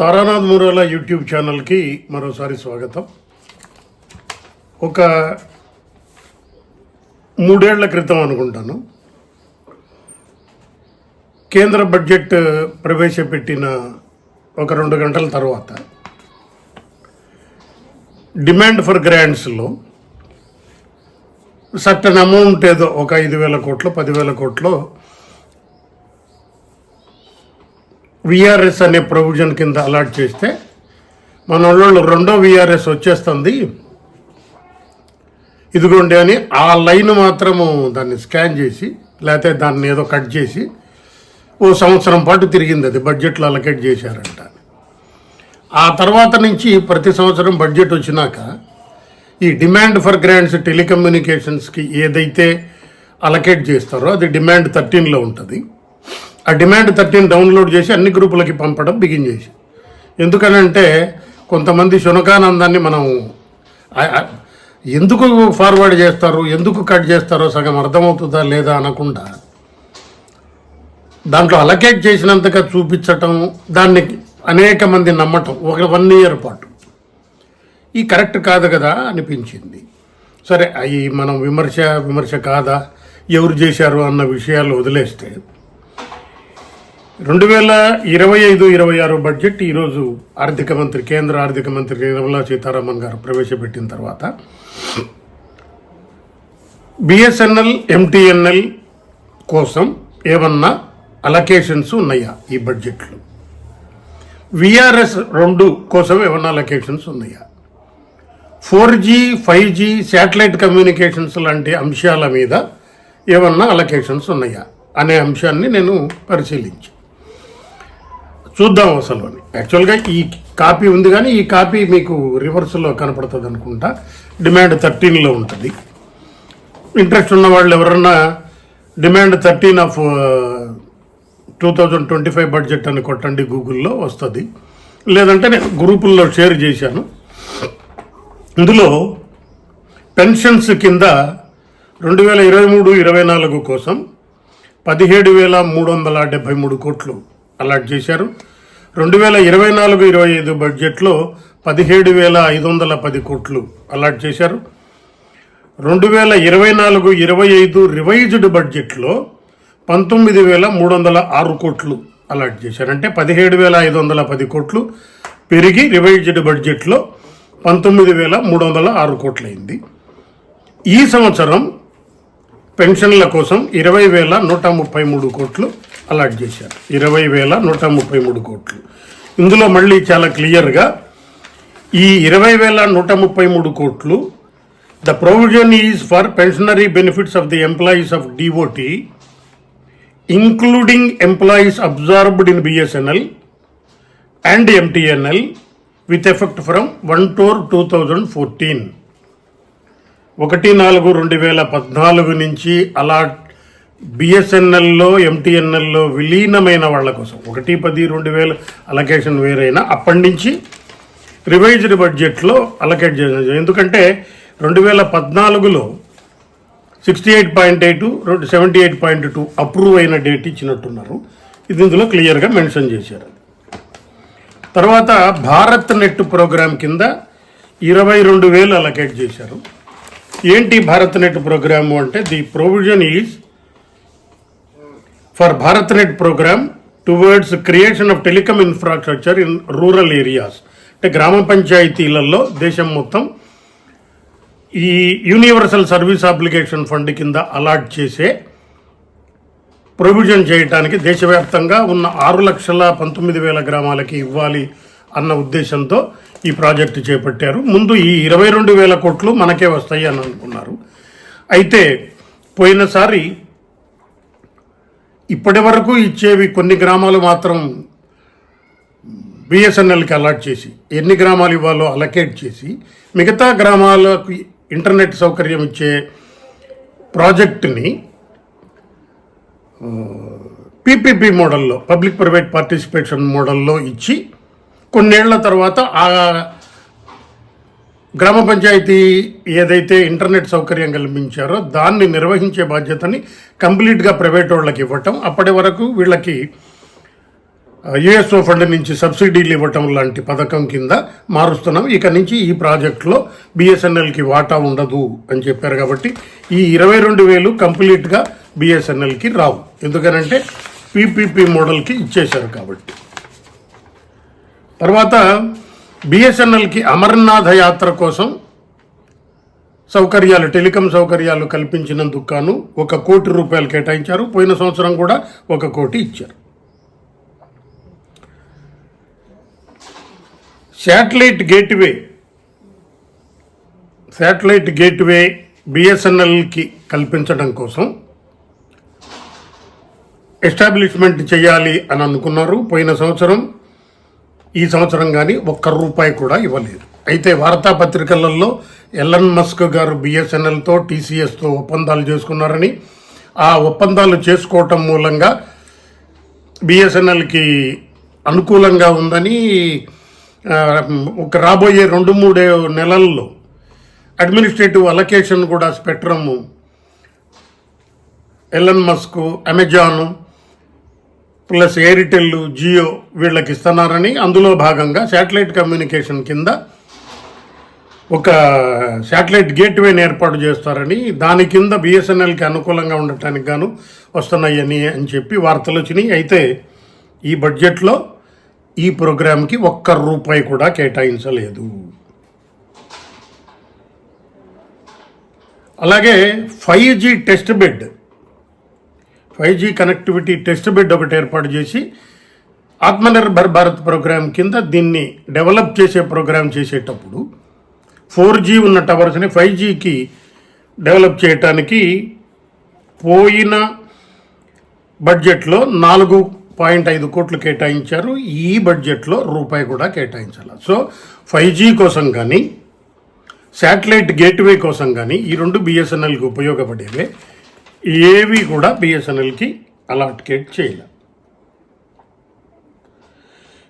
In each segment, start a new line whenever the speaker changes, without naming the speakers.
Taranath Murala YouTube ఛానల్కి మరోసారి స్వాగతం. ఒక మూడేళ్ళ క్రితం అనుకుంటాను. కేంద్ర బడ్జెట్ ప్రవేశపెట్టిన ఒక రెండు గంటల తర్వాత డిమాండ్ ఫర్ గ్రాంట్స్లో సర్టన్ అమౌంట్ ఏదో ఒక ఐదు వేల కోట్లు పదివేల కోట్లు విఆర్ఎస్ అనే ప్రొవిజన్ కింద అలాట్ చేస్తే మన వాళ్ళు రెండో విఆర్ఎస్ వచ్చేస్తుంది. ఇదిగోండి అని ఆ లైన్ మాత్రము దాన్ని స్కాన్ చేసి లేకపోతే దాన్ని ఏదో కట్ చేసి ఓ సంవత్సరం పాటు తిరిగింది అది బడ్జెట్లో అలకేట్ చేశారంట ఆ తర్వాత నుంచి ప్రతి సంవత్సరం బడ్జెట్ వచ్చినాక ఈ డిమాండ్ ఫర్ గ్రాంట్స్ టెలికమ్యూనికేషన్స్కి ఏదైతే అలకేట్ చేస్తారో అది డిమాండ్ థర్టీన్లో ఉంటుంది. ఆ డిమాండ్ థర్టీన్ డౌన్లోడ్ చేసి అన్ని గ్రూపులకి పంపడం బిగిన్ చేసి. ఎందుకనంటే కొంతమంది శునకానందాన్ని మనం ఎందుకు ఫార్వర్డ్ చేస్తారు ఎందుకు కట్ చేస్తారో సగం అర్థమవుతుందా లేదా అనకుండా దాంట్లో అలకేట్ చేసినంతగా చూపించటం దాన్ని అనేక మంది నమ్మటం ఒక వన్ ఇయర్ పాటు. ఈ కరెక్ట్ కాదు కదా అనిపించింది. సరే అవి మనం విమర్శ విమర్శ కాదా ఎవరు చేశారు అన్న విషయాలు వదిలేస్తే రెండు వేల ఇరవై ఐదు ఇరవై ఆరు బడ్జెట్ ఈరోజు ఆర్థిక మంత్రి కేంద్ర ఆర్థిక మంత్రి నిర్మలా సీతారామన్ గారు ప్రవేశపెట్టిన తర్వాత బిఎస్ఎన్ఎల్ ఎంటీఎన్ఎల్ కోసం ఏమన్నా అలకేషన్స్ ఉన్నాయా ఈ బడ్జెట్లు? విఆర్ఎస్ రెండు కోసం ఏమన్నా అలకేషన్స్ ఉన్నాయా? Four G five G satellite communications లాంటి అంశాల మీద ఏమన్నా అలకేషన్స్ ఉన్నాయా? అనే అంశాన్ని నేను పరిశీలించి చూద్దాం అసలు అని. యాక్చువల్గా ఈ కాపీ ఉంది కానీ ఈ కాపీ మీకు రివర్స్లో కనపడుతుంది అనుకుంటా. డిమాండ్ థర్టీన్లో ఉంటుంది. ఇంట్రెస్ట్ ఉన్న వాళ్ళు ఎవరన్నా demand thirteen of two thousand twenty five budget అని కొట్టండి గూగుల్లో వస్తుంది. లేదంటే నేను గ్రూపుల్లో షేర్ చేశాను. ఇందులో పెన్షన్స్ కింద రెండు వేల ఇరవై మూడు ఇరవై నాలుగు కోసం పదిహేడు వేల మూడు వందల డెబ్భై మూడు కోట్లు అలాట్ చేశారు. రెండు వేల ఇరవై నాలుగు ఇరవై ఐదు బడ్జెట్లో పదిహేడు వేల ఐదు వందల పది కోట్లు అలాట్ చేశారు. రెండు వేల ఇరవై నాలుగు ఇరవై ఐదు రివైజ్డ్ బడ్జెట్లో పంతొమ్మిది వేల మూడు వందల ఆరు కోట్లు అలాట్ చేశారు. అంటే పదిహేడు వేల ఐదు వందల పది కోట్లు పెరిగి రివైజ్డ్ బడ్జెట్లో పంతొమ్మిది వేల మూడు వందల ఆరు కోట్లు అయింది ఈ సంవత్సరం పెన్షన్ల కోసం ఇరవై వేల నూట ముప్పై మూడు కోట్లు అలాట్ చేశారు. ఇరవై వేల నూట ముప్పై మూడు కోట్లు. ఇందులో మళ్ళీ చాలా క్లియర్గా ఈ ఇరవై వేల నూట ముప్పై మూడు కోట్లు the provision is for pensionary benefits of the employees of DOT including employees absorbed in BSNL and MTNL with effect from one four two thousand fourteen. ఒకటి నాలుగు రెండు వేల పద్నాలుగు నుంచి అలాట్ బిఎస్ఎన్ఎల్లో ఎంటీఎన్ఎల్లో విలీనమైన వాళ్ళ కోసం. ఒకటి పది రెండు వేల అలొకేషన్ వేరైనా అప్పటి నుంచి రివైజ్డ్ బడ్జెట్లో అలకేట్ చేసిన ఎందుకంటే రెండు వేల పద్నాలుగులో sixty eight point eight seventy eight point two approve అయిన డేట్ ఇచ్చినట్టున్నారు. ఇది ఇందులో క్లియర్గా మెన్షన్ చేశారు. తర్వాత భారత్ నెట్ ప్రోగ్రాం కింద ఇరవై రెండు వేలు అలొకేట్ చేశారు. ఏంటి భారత్ నెట్ ప్రోగ్రాము అంటే the provision is for Bharat net programme towards creation of telecom infrastructure in rural areas. అంటే గ్రామ పంచాయతీలలో దేశం మొత్తం ఈ యూనివర్సల్ సర్వీస్ అప్లికేషన్ ఫండ్ కింద అలాట్ చేసే ప్రొవిజన్ చేయడానికి దేశవ్యాప్తంగా ఉన్న ఆరు లక్షల పంతొమ్మిది వేల గ్రామాలకి ఇవ్వాలి అన్న ఉద్దేశంతో ఈ ప్రాజెక్టు చేపట్టారు. ముందు ఈ ఇరవై రెండు వేల కోట్లు మనకే వస్తాయి అని అనుకున్నారు. అయితే పోయినసారి ఇప్పటి వరకు ఇచ్చేవి కొన్ని గ్రామాలు మాత్రం బిఎస్ఎన్ఎల్కి అలాట్ చేసి ఎన్ని గ్రామాలు ఇవ్వాలో అలకేట్ చేసి మిగతా గ్రామాలకు ఇంటర్నెట్ సౌకర్యం ఇచ్చే ప్రాజెక్టుని పీపీపీ మోడల్లో పబ్లిక్ ప్రైవేట్ పార్టిసిపేషన్ మోడల్లో ఇచ్చి కొన్నేళ్ళ తర్వాత ఆ గ్రామ పంచాయతీ ఏదైతే ఇంటర్నెట్ సౌకర్యం కల్పించారో దాన్ని నిర్వహించే బాధ్యతని కంప్లీట్గా ప్రైవేట్ వాళ్ళకి ఇవ్వటం అప్పటి వరకు వీళ్ళకి యుఎస్ఓ ఫండ్ నుంచి సబ్సిడీలు ఇవ్వటం లాంటి పథకం కింద మారుస్తున్నాం. ఇక నుంచి ఈ ప్రాజెక్టులో బిఎస్ఎన్ఎల్కి వాటా ఉండదు అని చెప్పారు కాబట్టి ఈ ఇరవై రెండు వేలు కంప్లీట్గా బిఎస్ఎన్ఎల్కి రావు. ఎందుకనంటే పీపీపీ మోడల్కి ఇచ్చేశారు కాబట్టి. తర్వాత బిఎస్ఎన్ఎల్కి అమర్నాథ యాత్ర కోసం సౌకర్యాలు టెలికాం సౌకర్యాలు కల్పించినందుకు గాను ఒక కోటి రూపాయలు కేటాయించారు. పోయిన సంవత్సరం కూడా ఒక కోటి ఇచ్చారు. శాటిలైట్ గేట్వే శాటిలైట్ గేట్వే బిఎస్ఎన్ఎల్కి కల్పించడం కోసం ఎస్టాబ్లిష్మెంట్ చేయాలి అని అనుకున్నారు. పోయిన సంవత్సరం ఈ సంవత్సరం కానీ ఒక్క రూపాయి కూడా ఇవ్వలేదు. అయితే వార్తాపత్రికలలో ఎలన్ మస్క్ గారు బిఎస్ఎన్ఎల్తో టీసీఎస్తో ఒప్పందాలు చేసుకున్నారని ఆ ఒప్పందాలు చేసుకోవటం మూలంగా బిఎస్ఎన్ఎల్కి అనుకూలంగా ఉందని ఒక రాబోయే రెండు మూడే నెలల్లో అడ్మినిస్ట్రేటివ్ అలొకేషన్ కూడా spectrum Elon Musk Amazon plus Airtel Jio వీళ్ళకి ఇస్తున్నారని అందులో భాగంగా శాటిలైట్ కమ్యూనికేషన్ కింద ఒక శాటిలైట్ గేట్వేని ఏర్పాటు చేస్తారని దాని కింద బిఎస్ఎన్ఎల్కి అనుకూలంగా ఉండటానికి గాను వస్తున్నాయని అని చెప్పి వార్తలు వచ్చినాయి. అయితే ఈ బడ్జెట్లో ఈ ప్రోగ్రాంకి ఒక్క రూపాయి కూడా కేటాయించలేదు. అలాగే five G test bed five G connectivity test bed ఒకటి ఏర్పాటు చేసి ఆత్మనిర్భర్ భారత్ ప్రోగ్రాం కింద దీన్ని డెవలప్ చేసే ప్రోగ్రాం చేసేటప్పుడు ఫోర్ జీ ఉన్న టవర్స్ని ఫైవ్ జీకి డెవలప్ చేయటానికి పోయిన బడ్జెట్లో నాలుగు పాయింట్ ఐదు కోట్లు కేటాయించారు. ఈ బడ్జెట్లో రూపాయి కూడా కేటాయించాలి? సో ఫైవ్ జీ కోసం కానీ శాటిలైట్ గేట్వే కోసం కానీ ఈ రెండు బిఎస్ఎన్ఎల్కి ఉపయోగపడేవే. ఏవి కూడా బిఎస్ఎన్ఎల్కి అలాట్కేట్ చేయలే.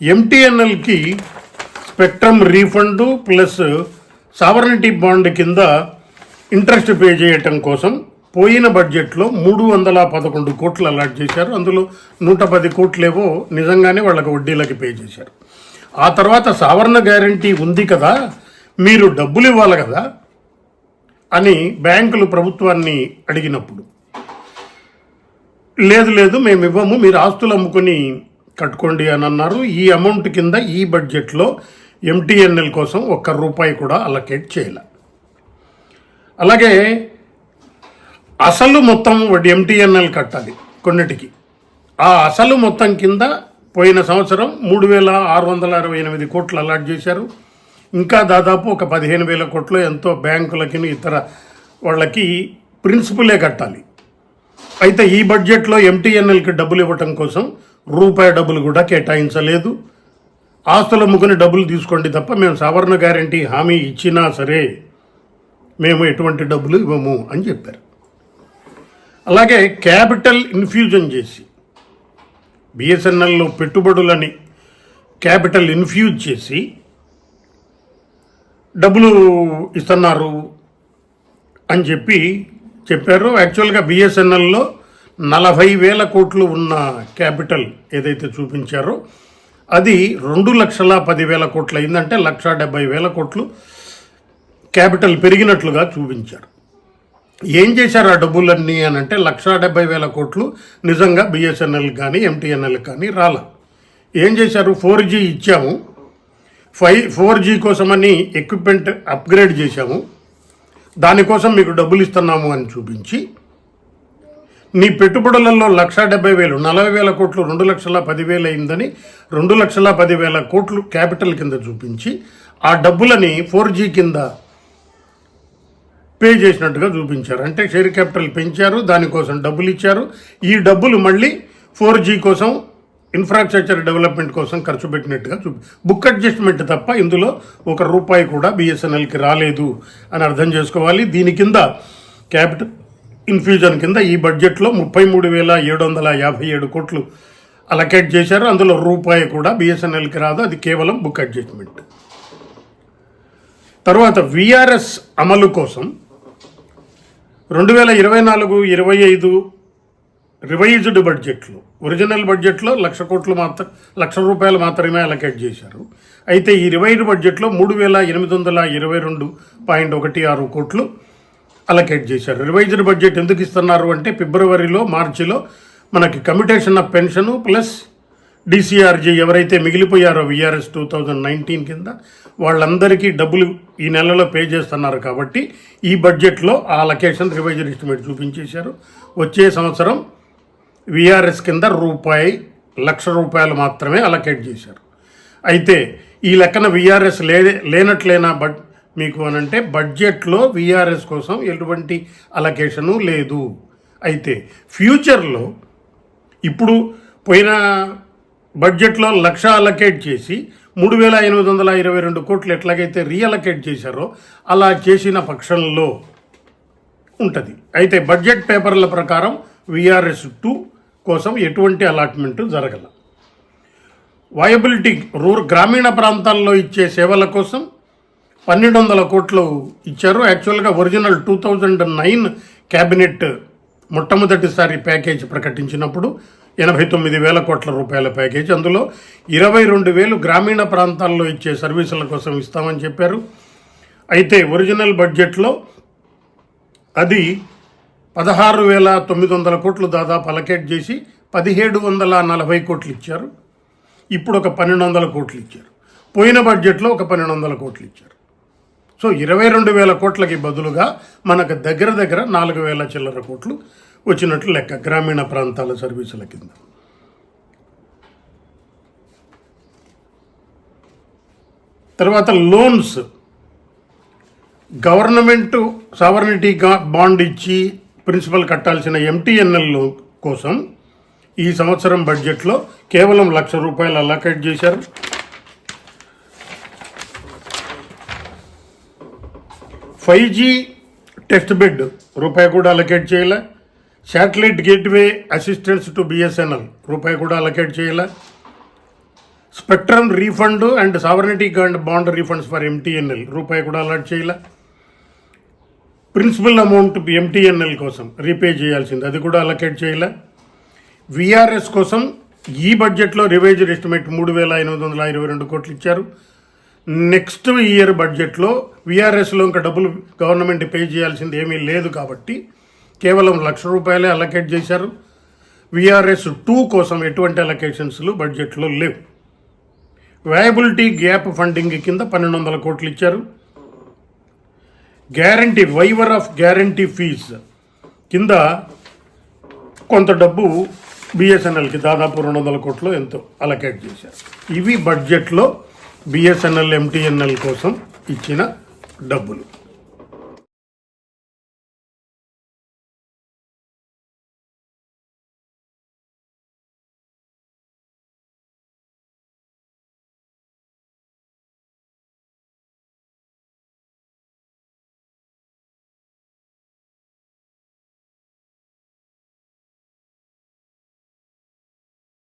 ఎంటీఎన్ఎల్కి spectrum refund plus sovereignty bond కింద ఇంట్రెస్ట్ పే చేయటం కోసం పోయిన బడ్జెట్లో మూడు వందల పదకొండు కోట్లు అలాట్ చేశారు. అందులో నూట పది కోట్లేవో నిజంగానే వాళ్ళకి వడ్డీలకి పే చేశారు. ఆ తర్వాత సావరణ గ్యారంటీ ఉంది కదా మీరు డబ్బులు ఇవ్వాలి కదా అని బ్యాంకులు ప్రభుత్వాన్ని అడిగినప్పుడు లేదు లేదు మేము ఇవ్వము మీరు ఆస్తులు అమ్ముకొని కట్టుకోండి అని అన్నారు. ఈ అమౌంట్ కింద ఈ బడ్జెట్లో ఎంటీఎన్ఎల్ కోసం ఒక్క రూపాయి కూడా అలకేట్ చేయలే. అలాగే అసలు మొత్తం ఎంటీఎన్ఎల్ కట్టాలి కొన్నిటికి. ఆ అసలు మొత్తం కింద పోయిన సంవత్సరం మూడు వేల ఆరు వందల అరవై ఎనిమిది కోట్లు అలాట్ చేశారు. ఇంకా దాదాపు ఒక పదిహేను వేల కోట్లు ఎంతో బ్యాంకులకి ఇతర వాళ్ళకి ప్రిన్సిపలే కట్టాలి. అయితే ఈ బడ్జెట్లో ఎంటీఎన్ఎల్కి డబ్బులు ఇవ్వటం కోసం రూపాయి డబ్బులు కూడా కేటాయించలేదు. ఆస్తుల ముగ్గుని డబ్బులు తీసుకోండి తప్ప మేము సవర్ణ గ్యారంటీ హామీ ఇచ్చినా సరే మేము ఎటువంటి డబ్బులు ఇవ్వము అని చెప్పారు. అలాగే క్యాపిటల్ ఇన్ఫ్యూజన్ చేసి బిఎస్ఎన్ఎల్లో పెట్టుబడులని క్యాపిటల్ ఇన్ఫ్యూజ్ చేసి డబ్బులు ఇస్తున్నారు అని చెప్పి చెప్పారు. యాక్చువల్గా బిఎస్ఎన్ఎల్లో నలభై వేల కోట్లు ఉన్న క్యాపిటల్ ఏదైతే చూపించారో అది రెండు లక్షల పదివేల కోట్లు అయిందంటే లక్ష డెబ్బై వేల కోట్లు క్యాపిటల్ పెరిగినట్లుగా చూపించారు. ఏం చేశారు ఆ డబ్బులన్నీ అని అంటే లక్ష డెబ్బై వేల కోట్లు నిజంగా బిఎస్ఎన్ఎల్ కానీ ఎంటీఎన్ఎల్ కానీ రాల. ఏం చేశారు? ఫోర్ జీ ఇచ్చాము. ఫైవ్ ఫోర్ జీ కోసమని ఎక్విప్మెంట్ అప్గ్రేడ్ చేశాము. దానికోసం మీకు డబ్బులు ఇస్తున్నాము అని చూపించి నీ పెట్టుబడులలో లక్ష డెబ్బై వేలు నలభై వేల కోట్లు రెండు లక్షల పదివేలు అయిందని రెండు లక్షల పదివేల కోట్లు క్యాపిటల్ కింద చూపించి ఆ డబ్బులని ఫోర్ జీ కింద పే చేసినట్టుగా చూపించారు. అంటే షేర్ క్యాపిటల్ పెంచారు దానికోసం డబ్బులు ఇచ్చారు. ఈ డబ్బులు మళ్ళీ ఫోర్ జీ కోసం ఇన్ఫ్రాస్ట్రక్చర్ డెవలప్మెంట్ కోసం ఖర్చు పెట్టినట్టుగా చూపి బుక్ అడ్జస్ట్మెంట్ తప్ప ఇందులో ఒక రూపాయి కూడా బిఎస్ఎన్ఎల్కి రాలేదు అని అర్థం చేసుకోవాలి. దీని కింద క్యాపిటల్ ఇన్ఫ్యూజన్ కింద ఈ బడ్జెట్లో ముప్పై మూడు వేల ఏడు వందల యాభై ఏడు కోట్లు అలకేట్ చేశారు. అందులో రూపాయి కూడా బిఎస్ఎన్ఎల్కి రాదు. అది కేవలం బుక్ అడ్జస్ట్మెంట్ తర్వాత విఆర్ఎస్ అమలు కోసం రెండు వేల ఇరవై నాలుగు ఇరవై ఐదు రివైజ్డ్ బడ్జెట్లో. ఒరిజినల్ బడ్జెట్లో లక్ష కోట్లు మాత్రం లక్ష రూపాయలు మాత్రమే అలకేట్ చేశారు. అయితే ఈ రివైజ్డ్ బడ్జెట్లో మూడు వేల ఎనిమిది వందల ఇరవై రెండు పాయింట్ ఒకటి ఆరు కోట్లు అలకేట్ చేశారు. రివైజ్డ్ బడ్జెట్ ఎందుకు ఇస్తున్నారు అంటే ఫిబ్రవరిలో మార్చిలో మనకి commutation of pension plus DCRG ఎవరైతే మిగిలిపోయారో విఆర్ఎస్ టూ థౌజండ్ నైన్టీన్ కింద వాళ్ళందరికీ డబ్బులు ఈ నెలలో పే చేస్తున్నారు కాబట్టి ఈ బడ్జెట్లో ఆ లొకేషన్ రివైజర్ ఎస్టిమేట్ చూపించేశారు. వచ్చే సంవత్సరం విఆర్ఎస్ కింద రూపాయి లక్ష రూపాయలు మాత్రమే అలకేట్ చేశారు. అయితే ఈ లెక్కన విఆర్ఎస్ లే లేనట్లేనా బడ్ మీకు అనంటే బడ్జెట్లో విఆర్ఎస్ కోసం ఎటువంటి అలకేషను లేదు. అయితే ఫ్యూచర్లో ఇప్పుడు పోయిన బడ్జెట్లో లక్ష అలకేట్ చేసి మూడు వేల ఎనిమిది వందల ఇరవై రెండు కోట్లు ఎట్లాగైతే రీఅలకేట్ చేశారో అలా చేసిన పక్షంలో ఉంటుంది. అయితే బడ్జెట్ పేపర్ల ప్రకారం విఆర్ఎస్ టూ కోసం ఎటువంటి అలాట్మెంట్ జరగల. వయబిలిటీ రూర్ గ్రామీణ ప్రాంతాల్లో ఇచ్చే సేవల కోసం పన్నెండు వందల కోట్లు ఇచ్చారు. యాక్చువల్గా original two thousand nine cabinet మొట్టమొదటిసారి ప్యాకేజ్ ప్రకటించినప్పుడు ఎనభై తొమ్మిది వేల కోట్ల రూపాయల ప్యాకేజ్. అందులో ఇరవై రెండు వేలు గ్రామీణ ప్రాంతాల్లో ఇచ్చే సర్వీసుల కోసం ఇస్తామని చెప్పారు. అయితే ఒరిజినల్ బడ్జెట్లో అది పదహారు వేల తొమ్మిది వందల కోట్లు దాదాపు అలకేట్ చేసి పదిహేడు వందల నలభై కోట్లు ఇచ్చారు. ఇప్పుడు ఒక పన్నెండు వందల కోట్లు ఇచ్చారు. పోయిన బడ్జెట్లో ఒక పన్నెండు వందల కోట్లు ఇచ్చారు. సో ఇరవై రెండు వేల కోట్లకి బదులుగా మనకు దగ్గర దగ్గర నాలుగు వేల చిల్లర కోట్లు వచ్చినట్లు లెక్క గ్రామీణ ప్రాంతాల సర్వీసుల కింద. తర్వాత లోన్స్. గవర్నమెంట్ సావర్నిటీ బాండ్ ఇచ్చి ప్రిన్సిపల్ కట్టాల్సిన ఎంటీఎన్ఎల్ కోసం ఈ సంవత్సరం బడ్జెట్లో కేవలం లక్ష రూపాయలు అలకేట్ చేశారు. ఫైవ్ జీ టెస్ట్ బెడ్ రూపాయి కూడా అలకేట్ చేయాల. Satellite gateway assistance to BSNL రూపాయి కూడా అలకేట్ చేయాల. Spectrum refund and sovereignty and bond refunds for MTNL రూపాయి కూడా అలాట్ చేయలే. ప్రిన్సిపల్ అమౌంట్ ఎంటీఎన్ఎల్ కోసం రీపే చేయాల్సింది. అది కూడా అలకేట్ చేయలే? విఆర్ఎస్ కోసం ఈ బడ్జెట్లో రివైజ్డ్ ఎస్టిమేట్ మూడు వేల ఎనిమిది వందల ఇరవై రెండు కోట్లు ఇచ్చారు. నెక్స్ట్ ఇయర్ బడ్జెట్లో విఆర్ఎస్లో ఇంకా డబ్బులు గవర్నమెంట్ పే చేయాల్సింది ఏమీ లేదు కాబట్టి కేవలం లక్ష రూపాయలే అలకేట్ చేశారు. విఆర్ఎస్ టూ కోసం ఎటువంటి అలకేషన్స్లు బడ్జెట్లో లేవు. వయబిలిటీ గ్యాప్ ఫండింగ్ కింద పన్నెండు వందల కోట్లు ఇచ్చారు. Guarantee waiver of guarantee fees కింద కొంత డబ్బు బిఎస్ఎన్ఎల్కి దాదాపు రెండు వందల కోట్లు ఎంతో అలకేట్ చేశారు. ఇవి బడ్జెట్లో బిఎస్ఎన్ఎల్ ఎంటీఎన్ఎల్ కోసం ఇచ్చిన డబ్బులు.